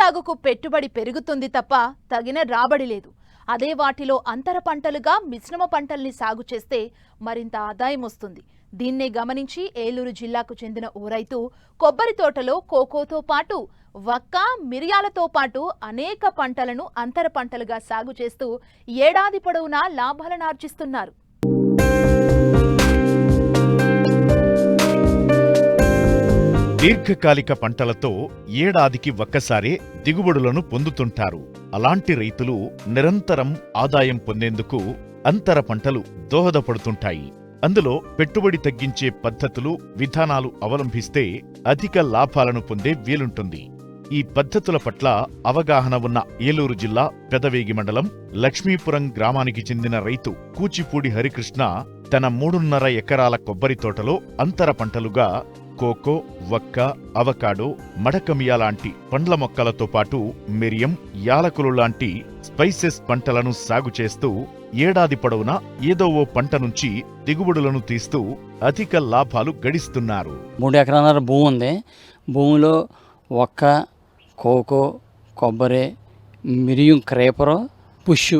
సాగుకు పెట్టుబడి పెరుగుతుంది తప్ప తగిన రాబడి లేదు. అదే వాటిలో అంతర పంటలుగా మిశ్రమ పంటల్ని సాగు చేస్తే మరింత ఆదాయం వస్తుంది. దీన్నే గమనించి ఏలూరు జిల్లాకు చెందిన ఓ రైతు కొబ్బరి తోటలో కోకోతో పాటు వక్క మిరియాలతో పాటు అనేక పంటలను అంతర పంటలుగా సాగు చేస్తూ ఏడాది పొడవునా లాభాలను ఆర్జిస్తున్నారు. దీర్ఘకాలిక పంటలతో ఏడాదికి ఒక్కసారే దిగుబడులను పొందుతుంటారు. అలాంటి రైతులు నిరంతరం ఆదాయం పొందేందుకు అంతర పంటలు దోహదపడుతుంటాయి. అందులో పెట్టుబడి తగ్గించే పద్ధతులు విధానాలు అవలంబిస్తే అధిక లాభాలను పొందే వీలుంటుంది. ఈ పద్ధతుల పట్ల అవగాహన ఉన్న ఏలూరు జిల్లా పెదవేగి మండలం లక్ష్మీపురం గ్రామానికి చెందిన రైతు కూచిపూడి హరికృష్ణ తన మూడున్నర ఎకరాల కొబ్బరి తోటలో అంతర పంటలుగా కోకో వక్క అవకాడో మడకమియా లాంటి పండ్ల మొక్కలతో పాటు మిరియం యాలకులు లాంటి స్పైసెస్ పంటలను సాగు చేస్తూ ఏడాది పొడవునా ఏదో ఓ పంట నుంచి దిగుబడులను తీస్తూ అధిక లాభాలు గడిస్తున్నారు. మూడు ఎకరాల భూమి ఉంది. భూమిలో ఒక్క కోకో కొబ్బరి మిరియం క్రేపరో పుష్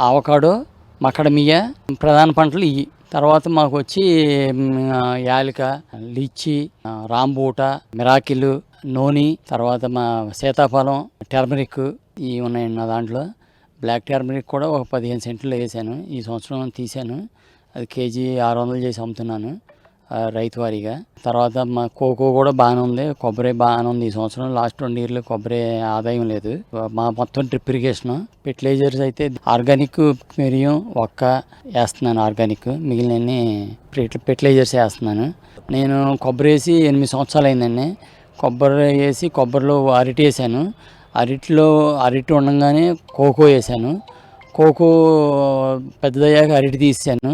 అవకాడో మకడమియా ప్రధాన పంటలు ఇవి తర్వాత మాకు వచ్చి యాలిక లిచ్చి రాంబూట మిరాకిల్ నూనె తర్వాత మా సీతాఫలం టర్మరిక్ ఇవి ఉన్నాయండి నా దాంట్లో. బ్లాక్ టర్మరిక్ కూడా ఒక పదిహేను సెంట్లు వేసాను. ఈ సంవత్సరం తీసాను అది కేజీ ఆరు వందలు చేసి అమ్ముతున్నాను. రైతు వారీగా. తర్వాత మా కోకో కూడా బాగానే ఉంది. కొబ్బరి బాగానే ఉంది. ఈ సంవత్సరం లాస్ట్ రెండు ఇయర్లు కొబ్బరి ఆదాయం లేదు. మా మొత్తం డ్రిప్ ఇరిగేషన్. ఫెర్టిలైజర్స్ అయితే ఆర్గానిక్ మిరియం ఒక్క వేస్తున్నాను ఆర్గానిక్. మిగిలిన ఫెర్టిలైజర్స్ వేస్తున్నాను. నేను కొబ్బరి వేసి ఎనిమిది సంవత్సరాలు అయిందండి. కొబ్బరి వేసి కొబ్బరిలో అరటి వేసాను. అరటిలో అరటి ఉండగానే కోకో వేసాను. కోకో పెద్దదయ్యాక అరటి తీసాను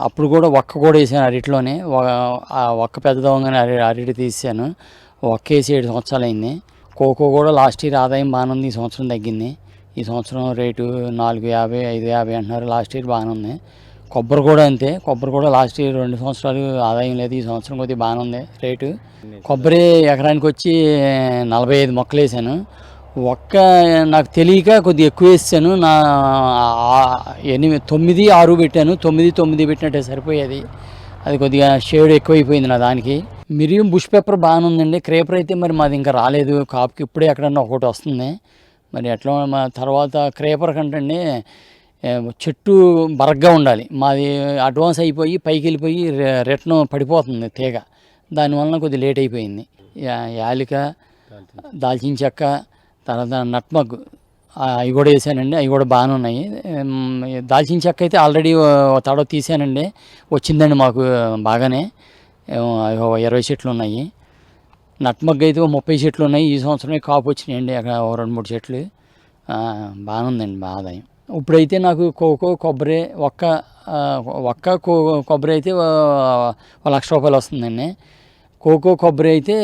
అప్పుడు కూడా ఒక్క కూడా వేసాను అరటిలోనే. ఒ- పెద్ద ఒక్క పెద్దదవగానే అరి అరటి తీసాను. ఒక్క వేసి ఏడు సంవత్సరాలు అయింది కోకో కూడా లాస్ట్ ఇయర్ ఆదాయం బాగానే ఉంది. ఈ సంవత్సరం తగ్గింది. ఈ సంవత్సరం రేటు నాలుగు యాభై ఐదు యాభై అంటున్నారు. లాస్ట్ ఇయర్ బాగానే ఉంది. కొబ్బరి కూడా అంతే. కొబ్బరి కూడా లాస్ట్ ఇయర్ రెండు సంవత్సరాలు ఆదాయం లేదు. ఈ సంవత్సరం కొద్దిగా బాగానే ఉంది రేటు. కొబ్బరి ఎకరానికి వచ్చి నలభై ఐదు మొక్కలు వేసాను. ఒక్క నాకు తెలియక కొద్దిగా ఎక్కువ వేసాను. నా ఎనిమిది తొమ్మిది ఆరు పెట్టాను. తొమ్మిది తొమ్మిది పెట్టినట్టే సరిపోయేది. అది కొద్దిగా షేడ్ ఎక్కువైపోయింది నా దానికి. మిరియం బుష్ పేపర్ బాగానే ఉందండి. క్రేపర్ అయితే మరి మాది ఇంకా రాలేదు. కాపుకి ఇప్పుడే ఎక్కడన్నా ఒకటి వస్తుంది. మరి ఎట్లా మా తర్వాత క్రేపర్ కంటే చెట్టు బరగ్గా ఉండాలి. మాది అడ్వాన్స్ అయిపోయి పైకి వెళ్ళిపోయి రె- రిటర్న్ పడిపోతుంది తీగ. దానివల్ల కొద్దిగా లేట్ అయిపోయింది. యాలిక దాల్చిన చెక్క తర్వాత నట్మగ్. అవి కూడా వేసానండి. అవి కూడా బాగానే ఉన్నాయి దాల్చిన చెక్క అయితే ఆల్రెడీ తడవ తీసానండి. వచ్చిందండి మాకు బాగానే. ఇరవై చెట్లు ఉన్నాయి. నట్మగ్ అయితే ముప్పై చెట్లు ఉన్నాయి. ఈ సంవత్సరమే కాపు వచ్చినాయండి. అక్కడ రెండు మూడు చెట్లు. బాగానే ఉందండి బాగా. ఆదాయం ఇప్పుడైతే నాకు కోకో కొబ్బరి ఒక్క ఒక్క కో కొబ్బరి అయితే లక్ష రూపాయలు వస్తుందండి. కోకో కొబ్బరి అయితే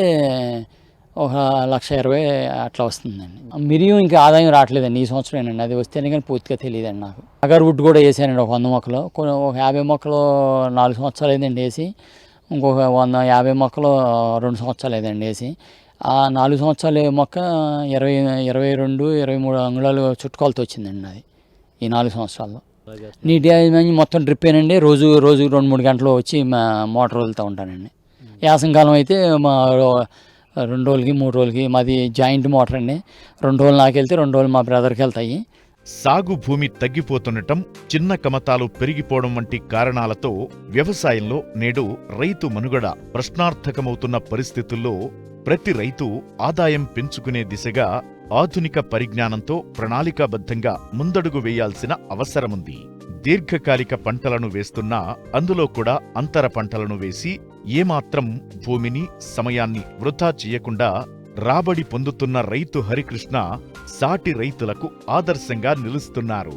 ఒక లక్ష ఇరవై అట్లా వస్తుందండి. మిరియం ఇంకా ఆదాయం రావట్లేదండి. ఈ సంవత్సరమేనండి అది వస్తేనే కానీ పూర్తిగా తెలియదండి నాకు. అగర్వుడ్ కూడా వేసానండి ఒక వంద మొక్కలు. కొన్ని ఒక యాభై మొక్కలు నాలుగు సంవత్సరాలు అయిందండి వేసి ఇంకొక వంద యాభై మొక్కలు రెండు సంవత్సరాలు అయిందండి వేసి. ఆ నాలుగు సంవత్సరాలు మొక్క ఇరవై ఇరవై రెండు ఇరవై మూడు అంగుళాలు చుట్టుకొలత వచ్చిందండి అది. ఈ నాలుగు సంవత్సరాల్లో. నీటి యాజమాన్యం మొత్తం డ్రిప్ ఏనండి రోజు రోజు రెండు మూడు గంటలు వచ్చి మా మోటార్ వదులుతూ ఉంటానండి. యాసంకాలం అయితే మా రెండు రోజులకి మూడు రోజులకి మాది జాయింట్ మోటార్ అండి. రెండు రోజులు నాకు వెళ్తే రెండు రోజులు మా బ్రదర్కి వెళ్తాయి. సాగు భూమి తగ్గిపోతుండటం చిన్న కమతాలు పెరిగిపోవడం వంటి కారణాలతో వ్యవసాయంలో నేడు రైతు మనుగడ ప్రశ్నార్థకమవుతున్న పరిస్థితుల్లో ప్రతి రైతు ఆదాయం పెంచుకునే దిశగా ఆధునిక పరిజ్ఞానంతో ప్రణాళికాబద్ధంగా ముందడుగు వేయాల్సిన అవసరముంది. దీర్ఘకాలిక పంటలను వేస్తున్నా అందులో కూడా అంతర పంటలను వేసి ఏమాత్రం భూమిని సమయాన్ని వృధా చేయకుండా రాబడి పొందుతున్న రైతు హరికృష్ణ సాటి రైతులకు ఆదర్శంగా నిలుస్తున్నారు.